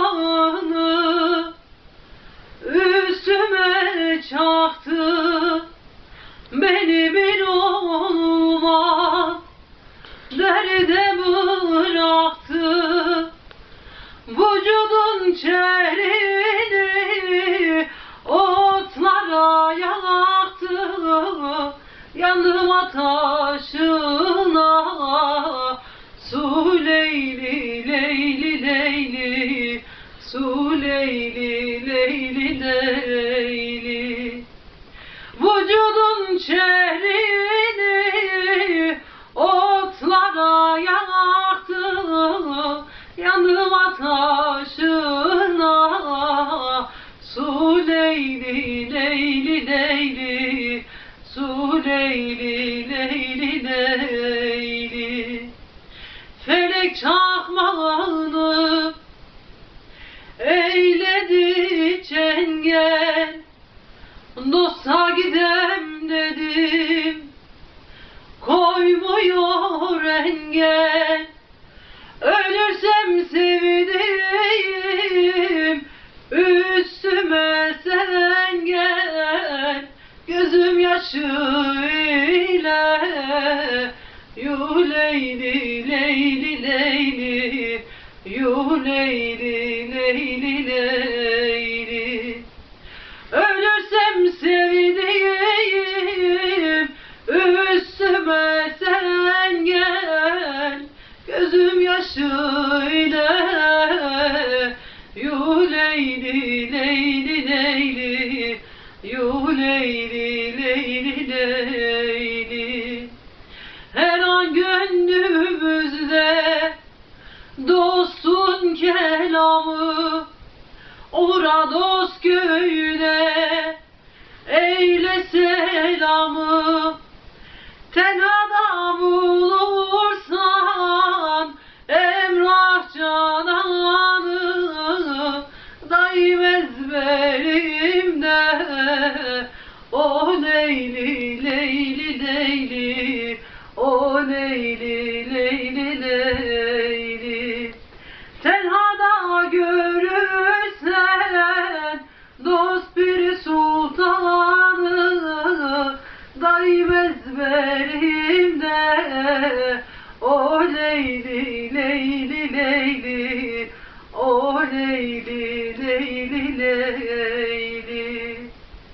dumanı üstüme çaktı. Beni bir olmaz derde bıraktı. Vücudun çerini otlara yaktı yandım ateşine su leyli leyli. Leyli Vücudun çerini otlara yaktı Yandım ateşine. Su leyli leyli. Leyli Su leyli leyli. Leyli Felek çakmağını Dosta gidem dedim Koymuyor engel Ölürsem sevdiğim Üstüme sen gel. Gözüm yaşıyla Yu leyli leyli leyli Yu leyli leyli leyli leyli leyli leyli. Yu leyli leyli leyli. Her an gönlümüzde Dostun kelamı. Ora dost köyüne eyle selamı. Tenhada bulursan Emrah cananı dilimde O Leyli Leyli Leyli O Leyli Leyli Leyli Tenhada görürsen Dost bir sultanı Daim ezberimde O Leyli Leyli Leyli Leyli, Leyli, Leyli.